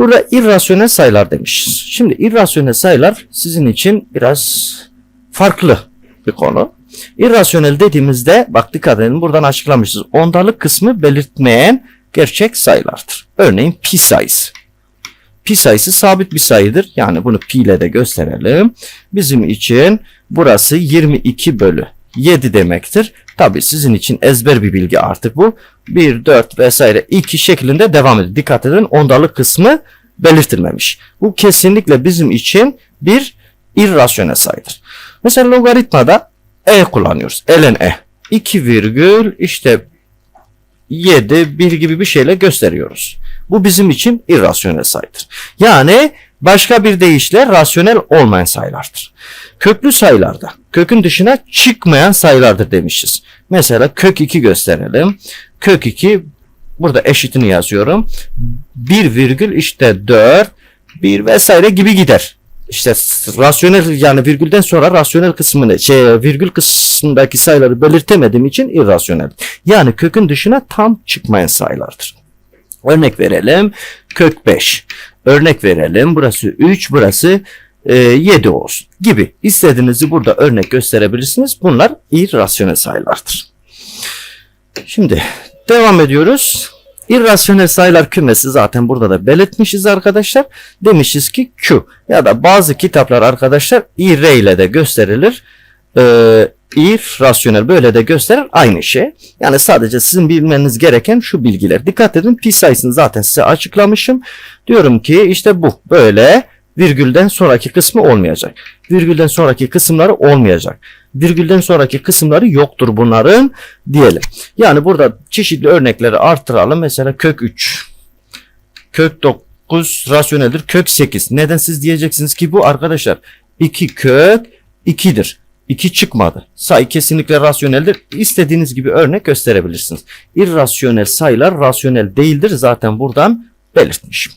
Burada irrasyonel sayılar demişiz. Şimdi irrasyonel sayılar sizin için biraz farklı bir konu. İrrasyonel dediğimizde bak dikkat edin buradan açıklamışız. Ondalık kısmı belirtmeyen gerçek sayılardır. Örneğin pi sayısı. Pi sayısı sabit bir sayıdır. Yani bunu pi ile de gösterelim. Bizim için burası 22 bölü 7 demektir. Tabi sizin için ezber bir bilgi artık bu. 1, 4 vesaire 2 şeklinde devam ediyor. Dikkat edin ondalık kısmı belirtilmemiş. Bu kesinlikle bizim için bir irrasyonel sayıdır. Mesela logaritmada e kullanıyoruz. ln e. 2 virgül işte 7 1 gibi bir şeyle gösteriyoruz. Bu bizim için irrasyonel sayıdır. Yani başka bir deyişle rasyonel olmayan sayılardır. Köklü sayılarda kökün dışına çıkmayan sayılardır demişiz. Mesela kök 2 gösterelim. Kök 2 burada eşitini yazıyorum. 1 virgül işte 4 1 vesaire gibi gider. İşte rasyonel yani virgülden sonra rasyonel kısmını şey virgül kısmındaki sayıları belirtemediğim için irrasyonel. Yani kökün dışına tam çıkmayan sayılardır. Örnek verelim. Kök 5. Örnek verelim. Burası 3, burası e, 7 olsun gibi. İstediğinizi burada örnek gösterebilirsiniz. Bunlar irrasyonel sayılardır. Şimdi devam ediyoruz. İrrasyonel sayılar kümesi zaten burada da belirtmişiz arkadaşlar. Demişiz ki Q ya da bazı kitaplar arkadaşlar IR ile de gösterilir. Ee, irrasyonel böyle de gösterir aynı şey. Yani sadece sizin bilmeniz gereken şu bilgiler. Dikkat edin pi sayısını zaten size açıklamışım. Diyorum ki işte bu böyle virgülden sonraki kısmı olmayacak. Virgülden sonraki kısımları olmayacak. Virgülden sonraki kısımları yoktur bunların diyelim. Yani burada çeşitli örnekleri artıralım. Mesela kök 3. Kök 9 rasyoneldir. Kök 8. Neden siz diyeceksiniz ki bu arkadaşlar 2 kök 2'dir. 2 çıkmadı. Sayı kesinlikle rasyoneldir. İstediğiniz gibi örnek gösterebilirsiniz. İrrasyonel sayılar rasyonel değildir. Zaten buradan belirtmişim.